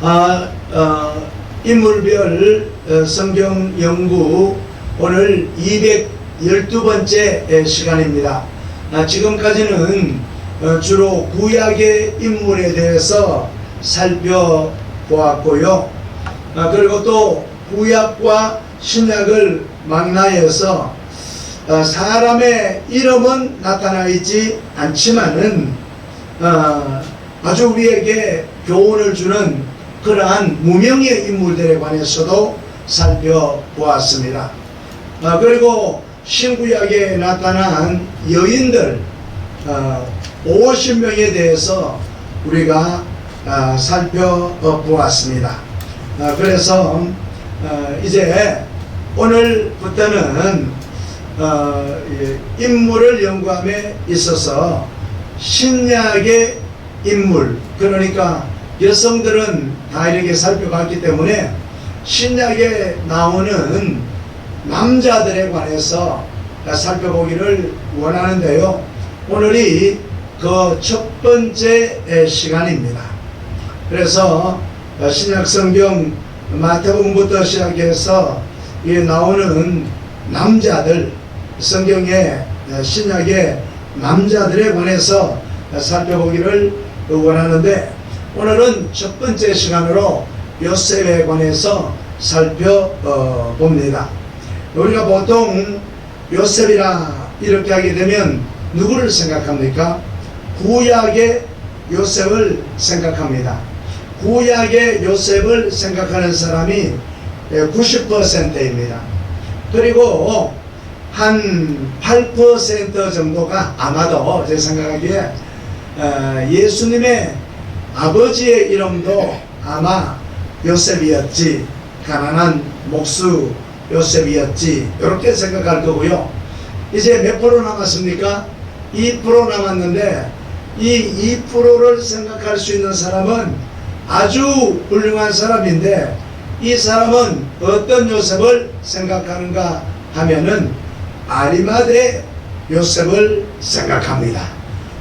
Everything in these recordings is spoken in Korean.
아, 어, 인물별 어, 성경 연구 오늘 212번째 시간입니다. 아, 지금까지는 어, 주로 구약의 인물에 대해서 살펴보았고요. 아, 그리고 또 구약과 신약을 망라해서 어, 사람의 이름은 나타나 있지 않지만은 어, 아주 우리에게 교훈을 주는 그러한 무명의 인물들에 관해서도 살펴보았습니다. 어, 그리고 신구약에 나타난 여인들 어, 50명에 대해서 우리가 어, 살펴보았습니다. 어, 그래서 어, 이제 오늘부터는 어, 예, 인물을 연구함에 있어서 신약의 인물 그러니까 여성들은 다 이렇게 살펴봤기 때문에 신약에 나오는 남자들에 관해서 살펴보기를 원하는데요. 오늘이 그 첫 번째 시간입니다. 그래서 신약 성경 마태복음부터 시작해서 이 나오는 남자들 성경의 신약의 남자들에 관해서 살펴보기를 원하는데 오늘은 첫 번째 시간으로 요셉에 관해서 살펴봅니다. 우리가 보통 요셉이라 이렇게 하게 되면 누구를 생각합니까? 구약의 요셉을 생각합니다. 구약의 요셉을 생각하는 사람이 90%입니다. 그리고 한 8% 정도가 아마도 제 생각하기에 어, 예수님의 아버지의 이름도 아마 요셉이었지 가난한 목수 요셉이었지 이렇게 생각할 거고요. 이제 몇 프로 남았습니까? 2% 남았는데 이 2%를 생각할 수 있는 사람은 아주 훌륭한 사람인데 이 사람은 어떤 요셉을 생각하는가 하면은 아리마대 요셉을 생각합니다.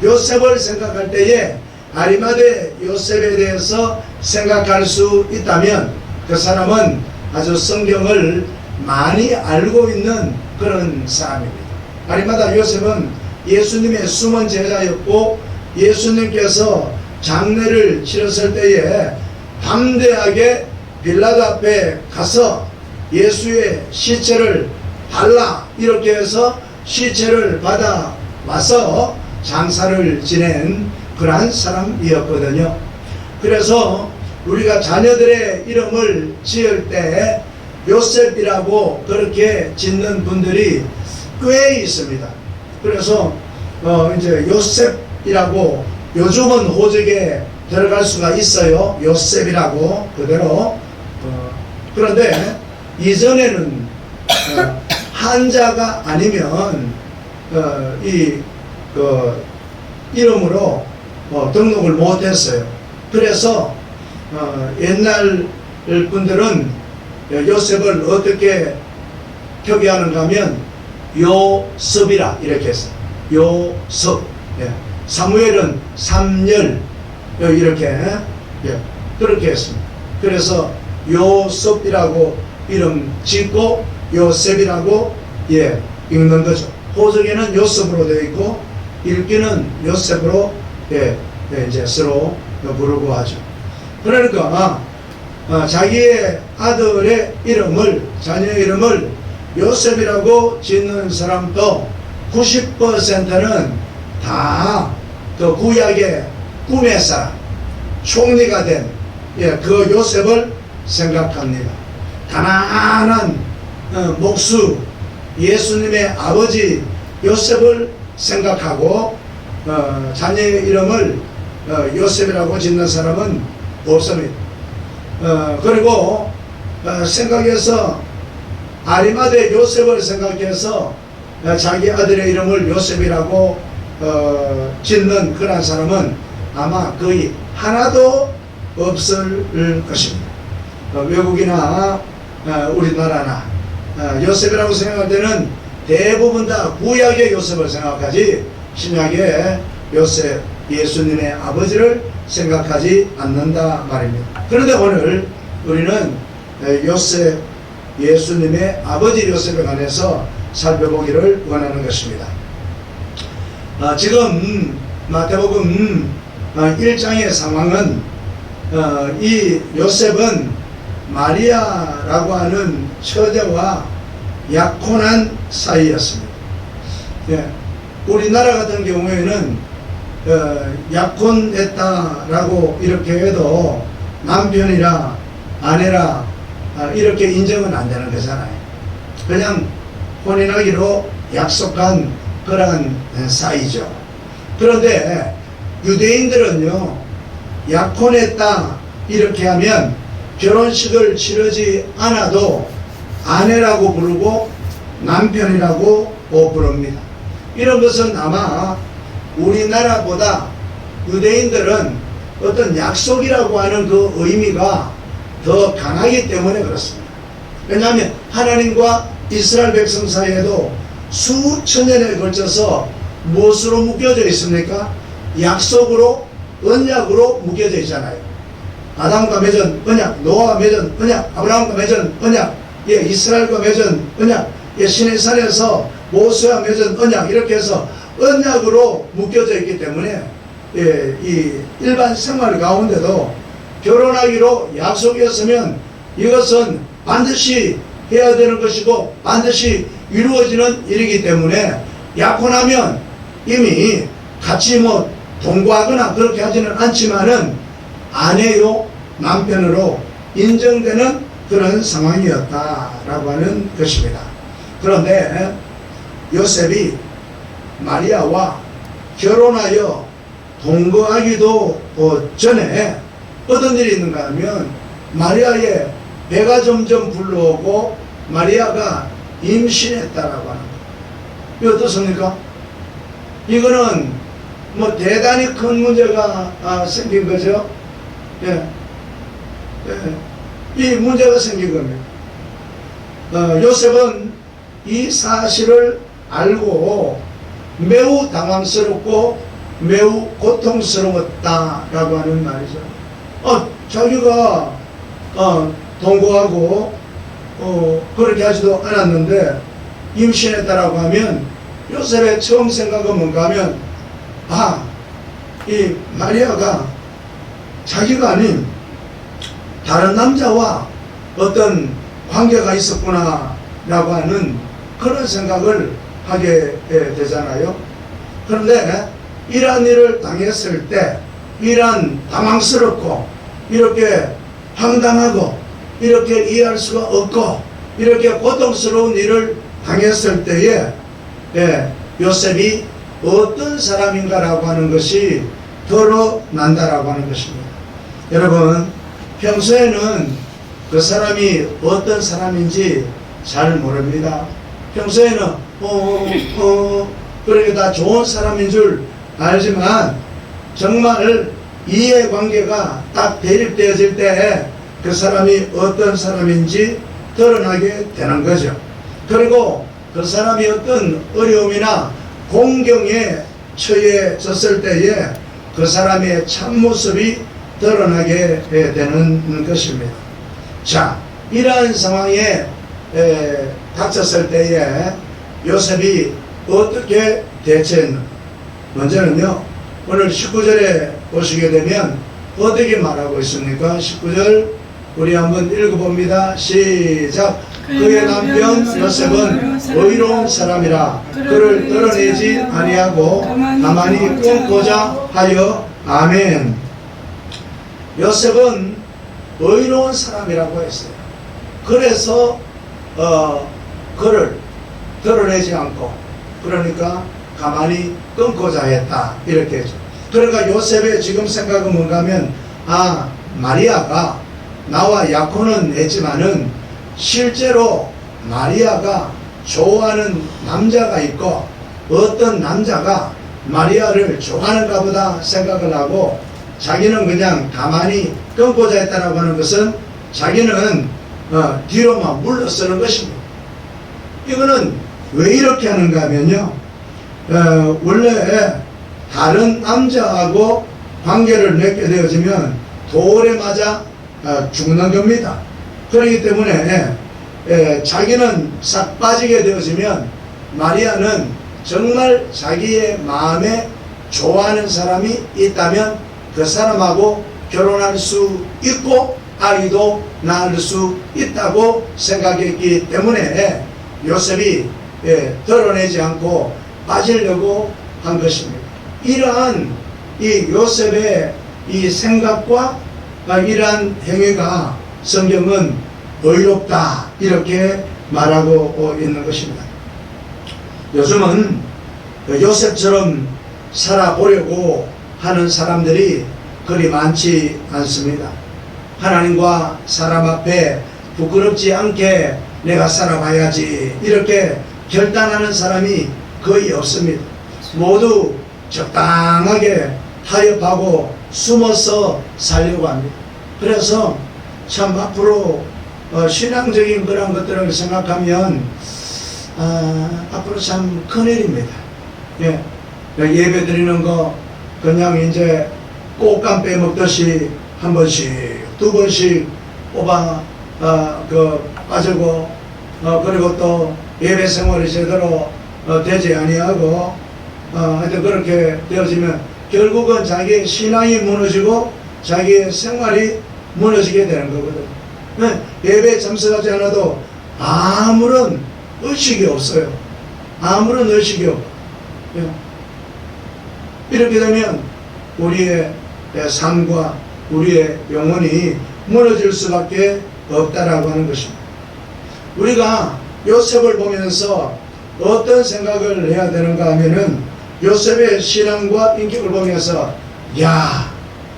요셉을 생각할 때에 아리마대 요셉에 대해서 생각할 수 있다면 그 사람은 아주 성경을 많이 알고 있는 그런 사람입니다. 아리마다 요셉은 예수님의 숨은 제자였고 예수님께서 장례를 치렀을 때에 담대하게 빌라도 앞에 가서 예수의 시체를 달라 이렇게 해서 시체를 받아 와서 장사를 지낸 그러한 사람이었거든요. 그래서 우리가 자녀들의 이름을 지을 때 요셉이라고 그렇게 짓는 분들이 꽤 있습니다. 그래서 어 이제 요셉이라고 요즘은 호적에 들어갈 수가 있어요. 요셉이라고 그대로 어, 그런데 이전에는 어, 한자가 아니면 어, 이 그 이름으로 어, 등록을 못했어요. 그래서 어, 옛날 분들은 요셉을 어떻게 표기하는가 하면 요섭이라 이렇게 했어요. 요섭. 예. 사무엘은 삼열 어, 이렇게 예. 그렇게 했습니다. 그래서 요섭이라고 이름 짓고 요셉이라고 예 읽는 거죠. 호적에는 요셉으로 되어 있고 읽기는 요셉으로 예, 예, 이제 서로 부르고 하죠. 그러니까 어, 자기의 아들의 이름을 자녀의 이름을 요셉이라고 짓는 사람도 90%는 다 그 구약의 꿈의 사람 총리가 된 예, 그 요셉을 생각합니다. 가난한 어, 목수 예수님의 아버지 요셉을 생각하고 어, 자녀의 이름을 어, 요셉이라고 짓는 사람은 없습니다. 어, 그리고 어, 생각해서 아리마대 요셉을 생각해서 어, 자기 아들의 이름을 요셉이라고 어, 짓는 그런 사람은 아마 거의 하나도 없을 것입니다. 어, 외국이나 어, 우리나라나 어, 요셉이라고 생각할 때는 대부분 다 구약의 요셉을 생각하지 신약의 요셉 예수님의 아버지를 생각하지 않는다 말입니다. 그런데 오늘 우리는 에, 요셉 예수님의 아버지 요셉에 관해서 살펴보기를 원하는 것입니다. 아, 지금 마태복음 1장의 상황은 어, 이 요셉은 마리아라고 하는 처제와 약혼한 사이였습니다. 예, 우리나라 같은 경우에는 어, 약혼했다라고 이렇게 해도 남편이라 아내라 아, 이렇게 인정은 안 되는 거잖아요. 그냥 혼인하기로 약속한 그러한 사이죠. 그런데 유대인들은요, 약혼했다 이렇게 하면 결혼식을 치르지 않아도 아내라고 부르고 남편이라고 부릅니다. 이런 것은 아마 우리나라보다 유대인들은 어떤 약속이라고 하는 그 의미가 더 강하기 때문에 그렇습니다. 왜냐하면 하나님과 이스라엘 백성 사이에도 수천 년에 걸쳐서 무엇으로 묶여져 있습니까? 약속으로 언약으로 묶여져 있잖아요. 아담과 맺은 언약, 노아와 맺은 언약, 아브라함과 맺은 언약, 예, 이스라엘과 맺은 언약, 예, 신의 산에서 모세와 맺은 언약 이렇게 해서 언약으로 묶여져 있기 때문에 예, 이 일반 생활 가운데도 결혼하기로 약속이었으면 이것은 반드시 해야 되는 것이고 반드시 이루어지는 일이기 때문에 약혼하면 이미 같이 뭐 동거하거나 그렇게 하지는 않지만은 아내요 남편으로 인정되는 그런 상황이었다라고 하는 것입니다. 그런데 요셉이 마리아와 결혼하여 동거하기도 어, 전에 어떤 일이 있는가 하면 마리아의 배가 점점 불러오고 마리아가 임신했다라고 하는 거예요. 이 어떻습니까? 이거는 뭐 대단히 큰 문제가 아, 생긴 거죠. 예. 예. 이 문제가 생긴 겁니다. 어, 요셉은 이 사실을 알고 매우 당황스럽고 매우 고통스러웠다라고 하는 말이죠. 어, 자기가 어, 동거하고 어, 그렇게 하지도 않았는데 임신했다라고 하면 요셉의 처음 생각은 뭔가 하면 아, 이 마리아가 자기가 아닌 다른 남자와 어떤 관계가 있었구나 라고 하는 그런 생각을 하게 예, 되잖아요. 그런데 이러한 일을 당했을 때 이러한 당황스럽고 이렇게 황당하고 이렇게 이해할 수가 없고 이렇게 고통스러운 일을 당했을 때에 예, 요셉이 어떤 사람인가라고 하는 것이 드러난다라고 하는 것입니다. 여러분 평소에는 그 사람이 어떤 사람인지 잘 모릅니다. 평소에는 어, 어, 어 그렇게 다 좋은 사람인 줄 알지만 정말 이해관계가 딱 대립되어질 때 그 사람이 어떤 사람인지 드러나게 되는 거죠. 그리고 그 사람이 어떤 어려움이나 공경에 처해졌을 때에 그 사람의 참모습이 드러나게 되는 것입니다. 자, 이러한 상황에 에, 닥쳤을 때에 요셉이 어떻게 대처했는가? 먼저는요, 오늘 19절에 보시게 되면 어떻게 말하고 있습니까? 19절 우리 한번 읽어봅니다. 시작. 그의 남편 요셉은 의로운 사람이라 그를 드러내지 아니하고 가만히 끊고자 하여 아멘. 요셉은 의로운 사람이라고 했어요. 그래서 어, 그를 드러내지 않고 그러니까 가만히 끊고자 했다 이렇게 했죠. 그러니까 요셉의 지금 생각은 뭔가 하면 아 마리아가 나와 약혼은 했지만은 실제로 마리아가 좋아하는 남자가 있고 어떤 남자가 마리아를 좋아하는가 보다 생각을 하고 자기는 그냥 가만히 끊고자 했다라고 하는 것은 자기는 어, 뒤로만 물러서는 것입니다. 이거는 왜 이렇게 하는가 하면요. 어, 원래 다른 남자하고 관계를 맺게 되어지면 돌에 맞아 어, 죽는 겁니다. 그렇기 때문에 에, 자기는 싹 빠지게 되어지면 마리아는 정말 자기의 마음에 좋아하는 사람이 있다면 그 사람하고 결혼할 수 있고 아이도 낳을 수 있다고 생각했기 때문에 요셉이 예, 드러내지 않고 빠지려고 한 것입니다. 이러한 이 요셉의 이 생각과 아, 이러한 행위가 성경은 의롭다 이렇게 말하고 있는 것입니다. 요즘은 그 요셉처럼 살아보려고 하는 사람들이 그리 많지 않습니다. 하나님과 사람 앞에 부끄럽지 않게 내가 살아봐야지 이렇게 결단하는 사람이 거의 없습니다. 모두 적당하게 타협하고 숨어서 살려고 합니다. 그래서 참 앞으로 어, 신앙적인 그런 것들을 생각하면 아, 앞으로 참 큰일입니다. 예. 예배 드리는 거 그냥 이제 꽃감 빼먹듯이 한 번씩 두 번씩 뽑아 어, 그 빠지고 어, 그리고 또 예배 생활이 제대로 어, 되지 아니하고 어, 하여튼 그렇게 되어지면 결국은 자기의 신앙이 무너지고 자기의 생활이 무너지게 되는 거거든. 네, 예배에 참석하지 않아도 아무런 의식이 없어요. 아무런 의식이 없고. 예. 이렇게 되면 우리의 삶과 우리의 영혼이 무너질 수밖에 없다라고 하는 것입니다. 우리가 요셉을 보면서 어떤 생각을 해야 되는가 하면은 요셉의 신앙과 인격을 보면서 야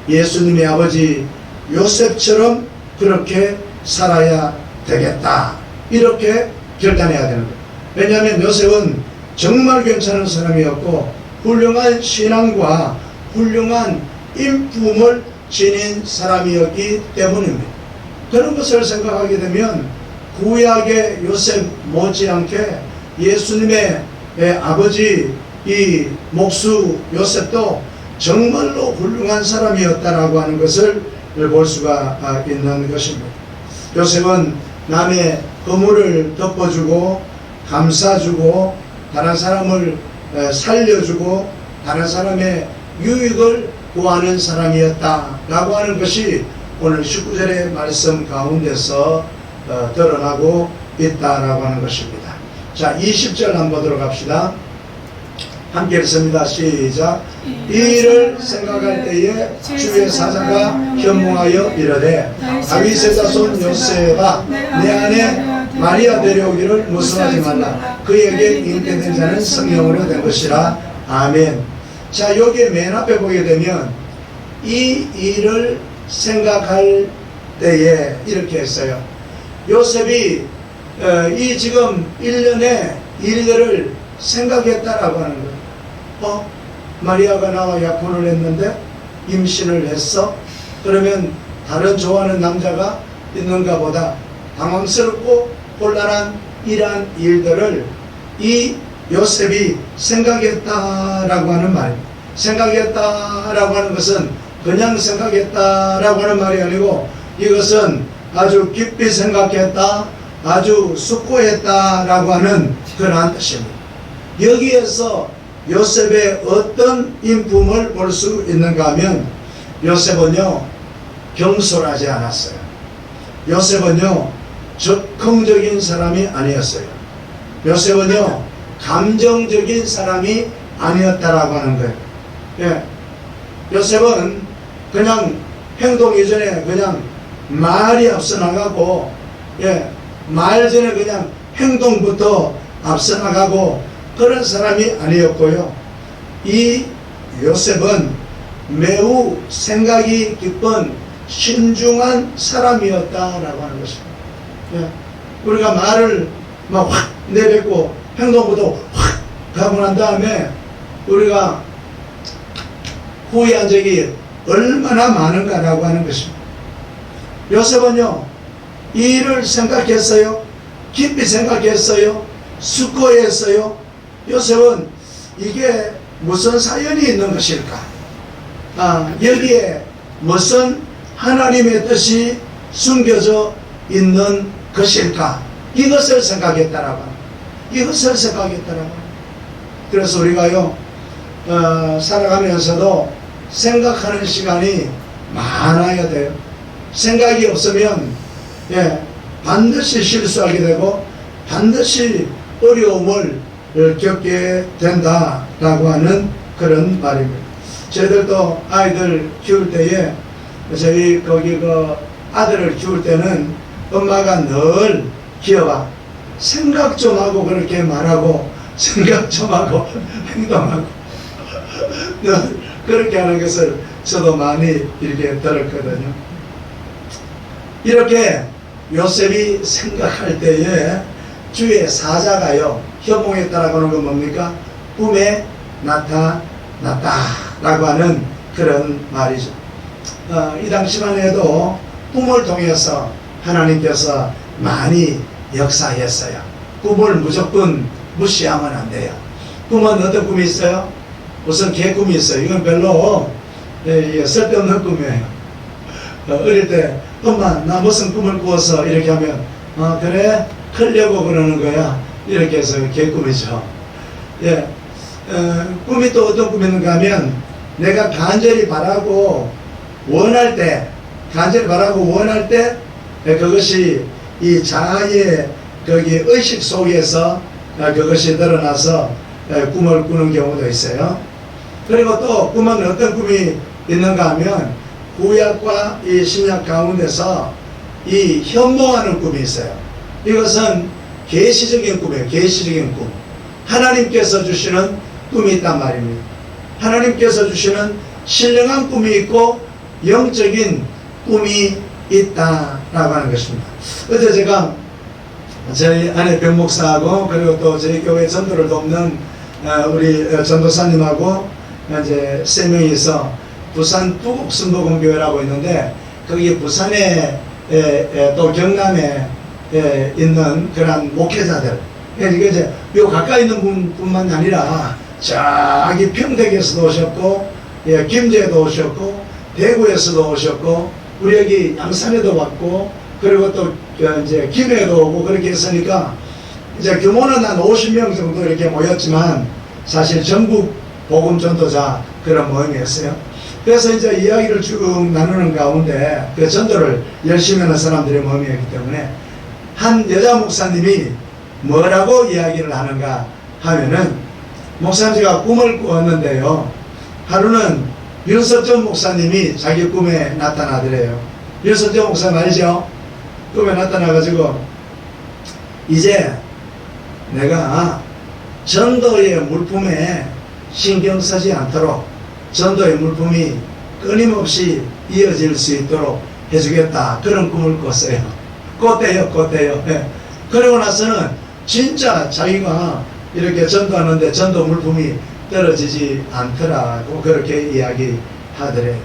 예수님의 아버지 요셉처럼 그렇게 살아야 되겠다 이렇게 결단해야 되는 거예요. 왜냐하면 요셉은 정말 괜찮은 사람이었고 훌륭한 신앙과 훌륭한 인품을 지닌 사람이었기 때문입니다. 그런 것을 생각하게 되면 구약의 요셉 못지않게 예수님의 예, 아버지 이 목수 요셉도 정말로 훌륭한 사람이었다라고 하는 것을 볼 수가 아, 있는 것입니다. 요셉은 남의 허물을 덮어주고 감싸주고 다른 사람을 에, 살려주고 다른 사람의 유익을 구하는 사람이었다라고 하는 것이 오늘 19절의 말씀 가운데서 어, 드러나고 있다라고 하는 것입니다. 자, 20절 한번 합시다. 함께 읽습니다. 시작. 이 일을 생각할 때에 주의 사자가 현몽하여 이르되 다윗의 자손 요셉아 내 안에 마리아 데려오기를 무서워하지 말라. 그에게 잉태된 자는 성령으로 된 것이라. 아멘. 자, 여기 맨 앞에 보게 되면 이 일을 생각할 때에 이렇게 했어요. 요셉이 어, 이 지금 1년의 일들을 생각했다라고 하는 거예요. 어? 마리아가 나와 약혼을 했는데 임신을 했어? 그러면 다른 좋아하는 남자가 있는가 보다 당황스럽고 곤란한 이러한 일들을 이 요셉이 생각했다라고 하는 말. 생각했다라고 하는 것은 그냥 생각했다라고 하는 말이 아니고 이것은 아주 깊이 생각했다, 아주 숙고했다라고 하는 그러한 뜻입니다. 여기에서 요셉의 어떤 인품을 볼 수 있는가 하면 요셉은요 경솔하지 않았어요. 요셉은요 적극적인 사람이 아니었어요. 요셉은요 감정적인 사람이 아니었다라고 하는 거예요. 예. 요셉은 그냥 행동 이전에 그냥 말이 앞서 나가고 예. 말 전에 그냥 행동부터 앞서 나가고 그런 사람이 아니었고요. 이 요셉은 매우 생각이 깊은 신중한 사람이었다라고 하는 것입니다. 예. 우리가 말을 막 확 내뱉고 행동부터 확 하고 난 다음에 우리가 후회한 적이 얼마나 많은가라고 하는 것입니다. 요셉은요, 이 일을 생각했어요. 깊이 생각했어요. 숙고했어요. 요셉은 이게 무슨 사연이 있는 것일까? 아, 여기에 무슨 하나님의 뜻이 숨겨져 있는 것일까? 이것을 생각했다라고. 이것을 생각했다라고. 그래서 우리가요, 어, 살아가면서도 생각하는 시간이 많아야 돼요. 생각이 없으면, 예, 반드시 실수하게 되고, 반드시 어려움을 어, 겪게 된다라고 하는 그런 말입니다. 저희들도 아이들 키울 때에 저희 거기 그 아들을 키울 때는 엄마가 늘 기어봐 생각 좀 하고 그렇게 말하고 생각 좀 하고 행동하고 늘 그렇게 하는 것을 저도 많이 이렇게 들었거든요. 이렇게 요셉이 생각할 때에 주의 사자가요 현몽했다라고 하는 건 뭡니까? 꿈에 나타났다라고 하는 그런 말이죠. 어, 이 당시만 해도 꿈을 통해서 하나님께서 많이 역사했어요. 꿈을 무조건 무시하면 안 돼요. 꿈은 어떤 꿈이 있어요? 우선 개꿈이 있어요. 이건 별로 예, 예, 쓸데없는 꿈이에요. 어, 어릴 때 엄마 나 무슨 꿈을 꾸어서 이렇게 하면 어, 그래 크려고 그러는 거야 이렇게 해서 개꿈이죠. 예, 어, 꿈이 또 어떤 꿈이 있는가 하면 내가 간절히 바라고 원할 때 간절히 바라고 원할 때 예, 그것이 이 자아의 거기 의식 속에서 아, 그것이 드러나서 예, 꿈을 꾸는 경우도 있어요. 그리고 또 꿈은 어떤 꿈이 있는가 하면 구약과 이 신약 가운데서 이 현몽하는 꿈이 있어요. 이것은 계시적인 꿈이에요. 계시적인 꿈. 하나님께서 주시는 꿈이 있단 말입니다. 하나님께서 주시는 신령한 꿈이 있고 영적인 꿈이 있다라고 하는 것입니다. 어제 제가 저희 아내 병목사하고 그리고 또 저희 교회 전도를 돕는 어, 우리 전도사님하고 이제 세 명이서 부산 부곡순도공교회라고 있는데 거기 부산에 에, 에, 또 경남에 에, 있는 그런 목회자들 그러니까 이제 요 가까이 있는 분, 뿐만 아니라 저기 평택에서도 오셨고 예, 김제에도 오셨고 대구에서도 오셨고 우리 여기 양산에도 왔고 그리고 또 어, 이제 김해도 오고 그렇게 했으니까 이제 규모는 한 50명 정도 이렇게 모였지만 사실 전국 복음 전도자 그런 모임이었어요. 그래서 이제 이야기를 쭉 나누는 가운데 그 전도를 열심히 하는 사람들의 모임이었기 때문에 한 여자 목사님이 뭐라고 이야기를 하는가 하면은 목사님 제가 꿈을 꾸었는데요. 하루는 윤석전 목사님이 자기 꿈에 나타나더래요. 윤석전 목사님 알죠? 꿈에 나타나가지고 이제 내가 전도의 물품에 신경 쓰지 않도록 전도의 물품이 끊임없이 이어질 수 있도록 해주겠다. 그런 꿈을 꿨어요. 꿨대요, 꿨대요. 예. 그러고 나서는 진짜 자기가 이렇게 전도하는데 전도 물품이 떨어지지 않더라고 그렇게 이야기하더래요.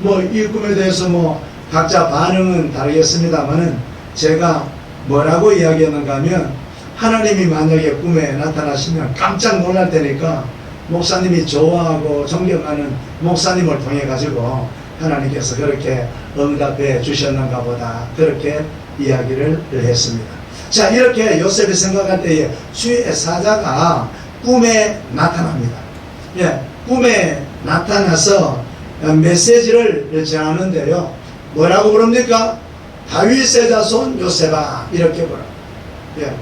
뭐 이 꿈에 대해서 뭐 각자 반응은 다르겠습니다만은 제가 뭐라고 이야기하는가 하면 하나님이 만약에 꿈에 나타나시면 깜짝 놀랄 테니까 목사님이 좋아하고 존경하는 목사님을 통해 가지고 하나님께서 그렇게 응답해 주셨는가 보다 그렇게 이야기를 했습니다. 자 이렇게 요셉이 생각할 때에 주의 사자가 꿈에 나타납니다. 예, 꿈에 나타나서 메시지를 전하는데요. 뭐라고 부릅니까? 다윗의 자손 요셉아 이렇게 부릅니다. 예,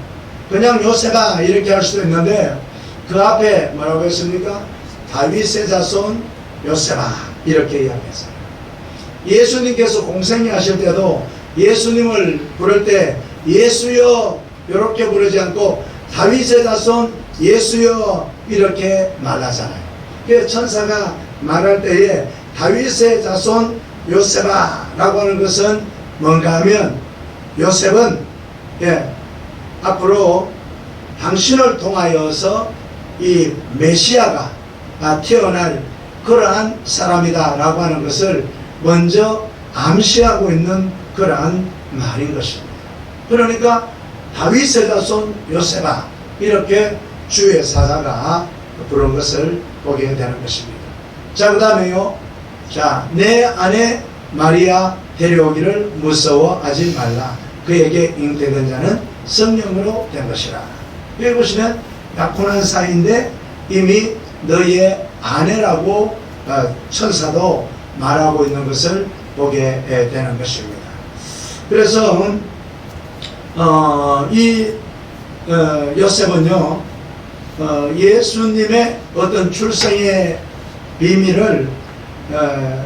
그냥 요셉아 이렇게 할 수도 있는데 그 앞에 뭐라고 했습니까? 다윗의 자손 요셉아 이렇게 이야기했어요. 예수님께서 공생이 하실 때도 예수님을 부를 때 예수여 이렇게 부르지 않고 다윗의 자손 예수여 이렇게 말하잖아요. 그 천사가 말할 때에 다윗의 자손 요셉아라고 하는 것은 뭔가 하면 요셉은 예, 앞으로 당신을 통하여서 이 메시아가 아, 태어날 그러한 사람이다라고 하는 것을 먼저 암시하고 있는 그러한 말인 것입니다. 그러니까 다윗의 자손 요셉아 이렇게 주의 사자가 부른 것을 보게 되는 것입니다. 자, 그 다음에요. 자, 내 안에 마리아 데려오기를 무서워하지 말라. 그에게 잉태된 자는 성령으로 된 것이라. 여기 보시면 약혼한 사이인데 이미 너의 아내라고 어, 천사도 말하고 있는 것을 보게 에, 되는 것입니다. 그래서 어, 이 어, 요셉은요 어, 예수님의 어떤 출생의 비밀을 어,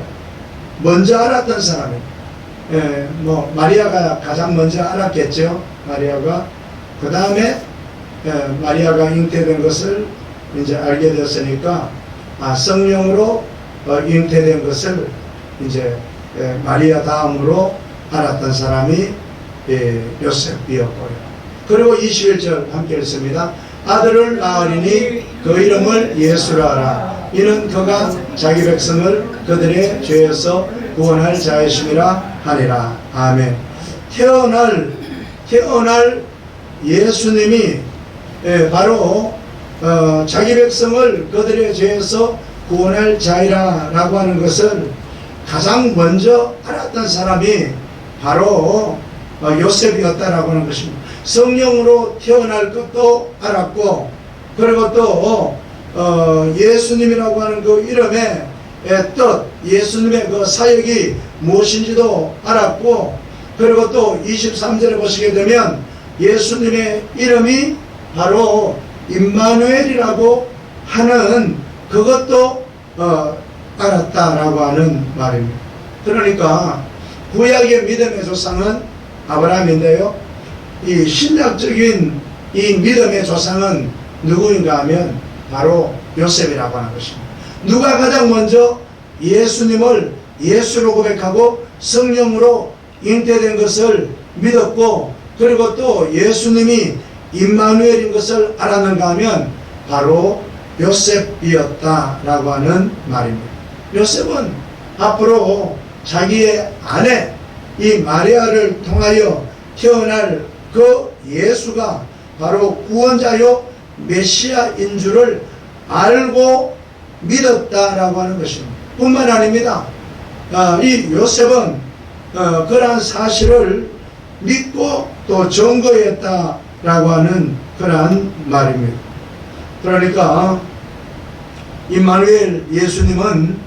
먼저 알았던 사람입니다. 예, 뭐 마리아가 가장 먼저 알았겠죠. 마리아가 그 다음에 마리아가 잉태된 것을 이제 알게 되었으니까 아, 성령으로 어, 잉태된 것을 이제 예, 마리아 다음으로 알았던 사람이 예, 요셉이었고요. 그리고 21절 함께 읽습니다. 아들을 낳으리니 그 이름을 예수라 하라. 이는 그가 자기 백성을 그들의 죄에서 구원할 자이심이라 하니라. 아멘. 태어날 태어날 예수님이 예, 바로 어, 자기 백성을 그들의 죄에서 구원할 자이라라고 하는 것을 가장 먼저 알았던 사람이 바로 어, 요셉이었다라고 하는 것입니다. 성령으로 태어날 것도 알았고 그리고 또 어, 예수님이라고 하는 그 이름의 의 뜻, 예수님의 그 사역이 무엇인지도 알았고 그리고 또 23절에 보시게 되면 예수님의 이름이 바로 임마누엘이라고 하는 그것도 어, 알았다라고 하는 말입니다. 그러니까 구약의 믿음의 조상은 아브라함인데요. 이 신약적인 이 믿음의 조상은 누구인가 하면 바로 요셉이라고 하는 것입니다. 누가 가장 먼저 예수님을 예수로 고백하고 성령으로 잉태된 것을 믿었고 그리고 또 예수님이 임마누엘인 것을 알았는가 하면 바로 요셉이었다라고 하는 말입니다. 요셉은 앞으로 자기의 아내 이 마리아를 통하여 태어날 그 예수가 바로 구원자요 메시아인 줄을 알고 믿었다라고 하는 것입니다. 뿐만 아닙니다. 아, 이 요셉은 어, 그러한 사실을 믿고 또 증거했다 라고 하는 그러한 말입니다. 그러니까 임마누엘 예수님은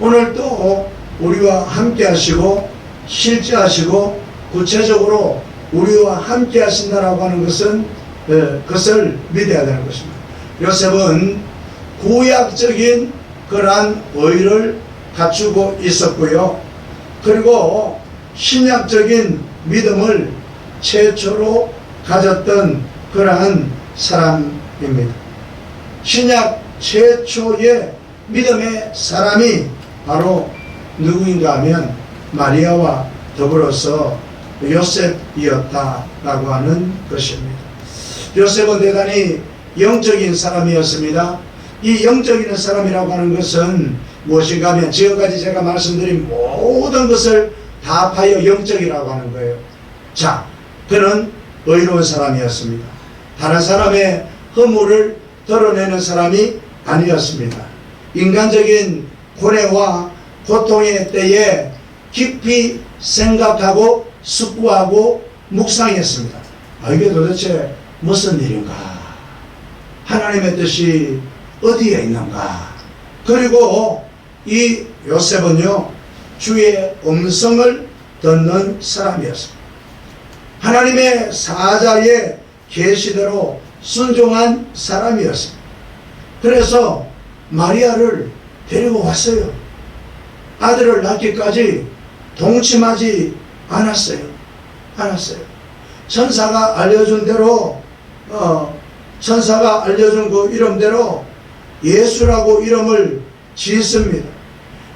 오늘 또 우리와 함께 하시고 실제 하시고 구체적으로 우리와 함께 하신다라고 하는 것은 예, 그것을 믿어야 되는 것입니다. 요셉은 구약적인 그러한 의를 갖추고 있었고요. 그리고 신약적인 믿음을 최초로 가졌던 그러한 사람입니다. 신약 최초의 믿음의 사람이 바로 누구인가 하면 마리아와 더불어서 요셉이었다라고 하는 것입니다. 요셉은 대단히 영적인 사람이었습니다. 이 영적인 사람이라고 하는 것은 무엇인가 하면 지금까지 제가 말씀드린 모든 것을 다 합하여 영적이라고 하는 거예요. 자, 그는 의로운 사람이었습니다. 다른 사람의 허물을 드러내는 사람이 아니었습니다. 인간적인 고뇌와 고통의 때에 깊이 생각하고 숙고하고 묵상했습니다. 아, 이게 도대체 무슨 일인가? 하나님의 뜻이 어디에 있는가? 그리고 이 요셉은요, 주의 음성을 듣는 사람이었습니다. 하나님의 사자의 계시대로 순종한 사람이었습니다. 그래서 마리아를 데리고 왔어요. 아들을 낳기까지 동침하지 않았어요. 않았어요. 천사가 알려준 대로 어, 천사가 알려준 그 이름대로 예수라고 이름을 지었습니다.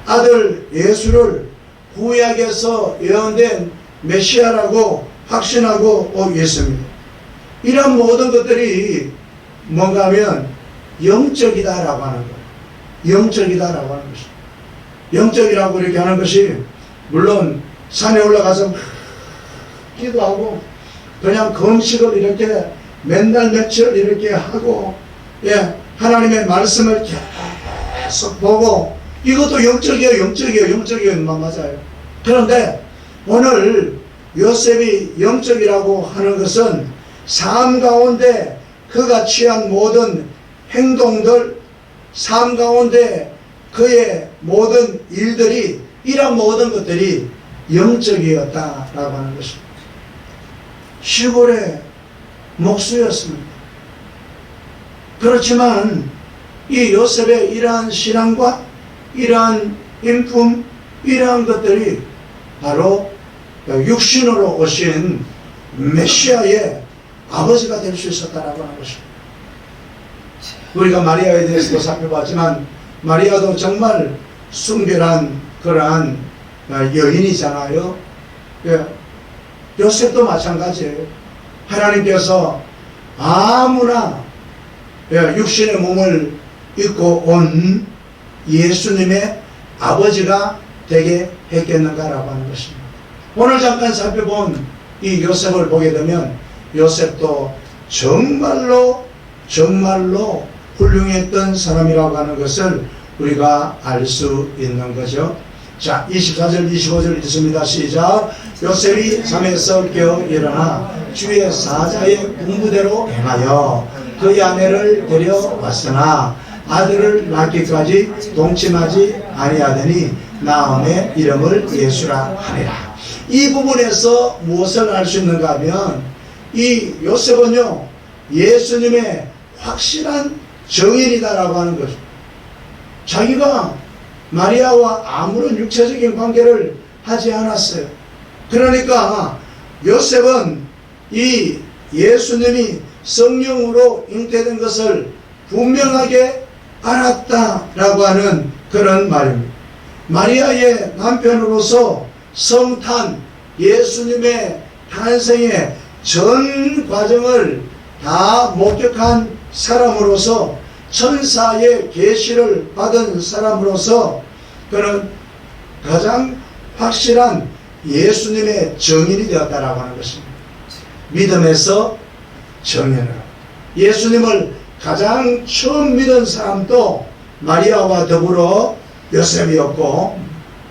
아들 예수를 구약에서 예언된 메시아라고 확신하고 오겠습니다. 이런 모든 것들이 뭔가 하면 영적이다라고 하는 거예요. 영적이다라고 하는 것이. 영적이라고 이렇게 하는 것이 물론 산에 올라가서 기도하고 그냥 금식을 이렇게 맨날 며칠 이렇게 하고 예 하나님의 말씀을 계속 보고 이것도 영적이에요, 영적이에요, 영적이에요. 만 맞아요. 그런데 오늘 요셉이 영적이라고 하는 것은 삶 가운데 그가 취한 모든 행동들, 삶 가운데 그의 모든 일들이 이런 모든 것들이 영적이었다라고 하는 것입니다. 시골의 목수였습니다. 그렇지만 이 요셉의 이러한 신앙과 이러한 인품, 이러한 것들이 바로 육신으로 오신 메시아의 아버지가 될 수 있었다라고 하는 것입니다. 우리가 마리아에 대해서도 살펴봤지만 마리아도 정말 순결한 그러한 여인이잖아요. 예. 요셉도 마찬가지예요. 하나님께서 아무나 예, 육신의 몸을 입고 온 예수님의 아버지가 되게 했겠는가라고 하는 것입니다. 오늘 잠깐 살펴본 이 요셉을 보게 되면 요셉도 정말로 정말로 훌륭했던 사람이라고 하는 것을 우리가 알 수 있는 거죠. 자, 24절, 25절 읽습니다. 시작. 요셉이 잠에서 깨어 일어나 주의 사자의 군부대로 행하여 그의 아내를 데려왔으나 아들을 낳기까지 동침하지 아니하더니 나음의 이름을 예수라 하니라. 이 부분에서 무엇을 알 수 있는가 하면 이 요셉은요 예수님의 확실한 정인이다라고 하는 것입니다. 자기가 마리아와 아무런 육체적인 관계를 하지 않았어요. 그러니까 요셉은 이 예수님이 성령으로 잉태된 것을 분명하게 알았다라고 하는 그런 말입니다. 마리아의 남편으로서 성탄 예수님의 탄생의 전 과정을 다 목격한 사람으로서 천사의 계시를 받은 사람으로서 그는 가장 확실한 예수님의 정인이 되었다라고 하는 것입니다. 믿음에서 정인으로 예수님을 가장 처음 믿은 사람도 마리아와 더불어 요셉이었고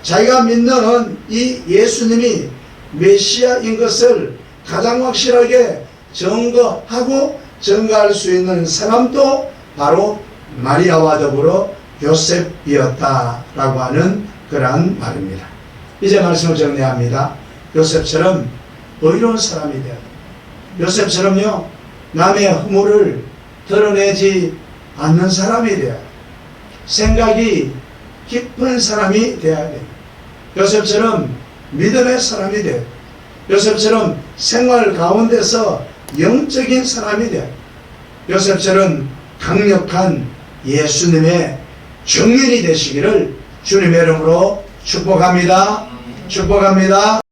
자기가 믿는 이 예수님이 메시아인 것을 가장 확실하게 증거하고 증거할 수 있는 사람도 바로 마리아와 더불어 요셉이었다라고 하는 그러한 말입니다. 이제 말씀을 정리합니다. 요셉처럼 의로운 사람이 되어 요셉처럼요 남의 허물을 드러내지 않는 사람이 되어 생각이 깊은 사람이 되어야 돼요. 요셉처럼 믿음의 사람이 돼요. 요셉처럼 생활 가운데서 영적인 사람이 돼요. 요셉처럼 강력한 예수님의 정인이 되시기를 주님의 이름으로 축복합니다. 축복합니다.